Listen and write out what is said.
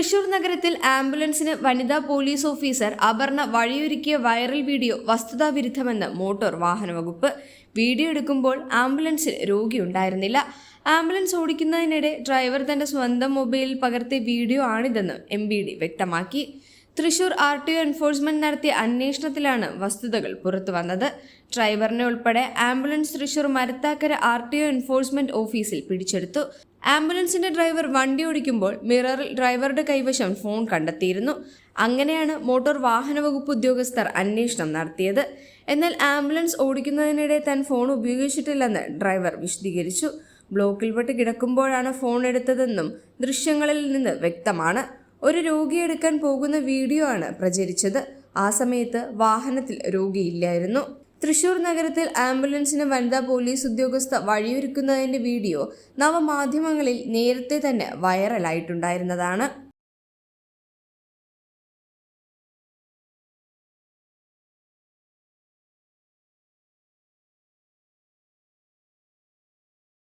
തൃശൂർ നഗരത്തിൽ ആംബുലൻസിന് വനിതാ പോലീസ് ഓഫീസർ അപർണ വഴിയൊരുക്കിയ വൈറൽ വീഡിയോ വസ്തുതാവിരുദ്ധമെന്ന് മോട്ടോർ വാഹന വകുപ്പ്. വീഡിയോ എടുക്കുമ്പോൾ ആംബുലൻസിൽ രോഗി ഉണ്ടായിരുന്നില്ല. ആംബുലൻസ് ഓടിക്കുന്നതിനിടെ ഡ്രൈവർ തന്റെ സ്വന്തം മൊബൈലിൽ പകർത്തിയ വീഡിയോ ആണിതെന്ന് എം വ്യക്തമാക്കി. Thrissur R T O enforcement നടത്തിയ അന്വേഷണത്തിലാണ് വസ്തുതകൾ പുറത്തു വന്നത്. ഡ്രൈവറിനെ ഉൾപ്പെടെ ambulance Thrissur Marathakkara R T O enforcement ഓഫീസിൽ പിടിച്ചെടുത്തു. ആംബുലൻസിന്റെ ഡ്രൈവർ വണ്ടി ഓടിക്കുമ്പോൾ മിററിൽ ഡ്രൈവറുടെ കൈവശം ഫോൺ കണ്ടെത്തിയിരുന്നു. അങ്ങനെയാണ് മോട്ടോർ വാഹന വകുപ്പ് ഉദ്യോഗസ്ഥർ അന്വേഷണം നടത്തിയത്. എന്നാൽ ആംബുലൻസ് ഓടിക്കുന്നതിനിടെ താൻ ഫോൺ ഉപയോഗിച്ചിട്ടില്ലെന്ന് ഡ്രൈവർ വിശദീകരിച്ചു. ബ്ലോക്കിൽപ്പെട്ട് കിടക്കുമ്പോഴാണ് ഫോൺ എടുത്തതെന്നും ദൃശ്യങ്ങളിൽ നിന്ന് വ്യക്തമാണ്. ഒരു രോഗിയെടുക്കാൻ പോകുന്ന വീഡിയോ ആണ് പ്രചരിച്ചത്. ആ സമയത്ത് വാഹനത്തിൽ രോഗിയില്ലായിരുന്നു തൃശൂർ നഗരത്തിൽ ആംബുലൻസിന് വനിതാ പോലീസ് ഉദ്യോഗസ്ഥ വഴിയൊരുക്കുന്നതിന്റെ വീഡിയോ നവമാധ്യമങ്ങളിൽ നേരത്തെ തന്നെ വൈറലായിട്ടുണ്ടായിരുന്നതാണ്.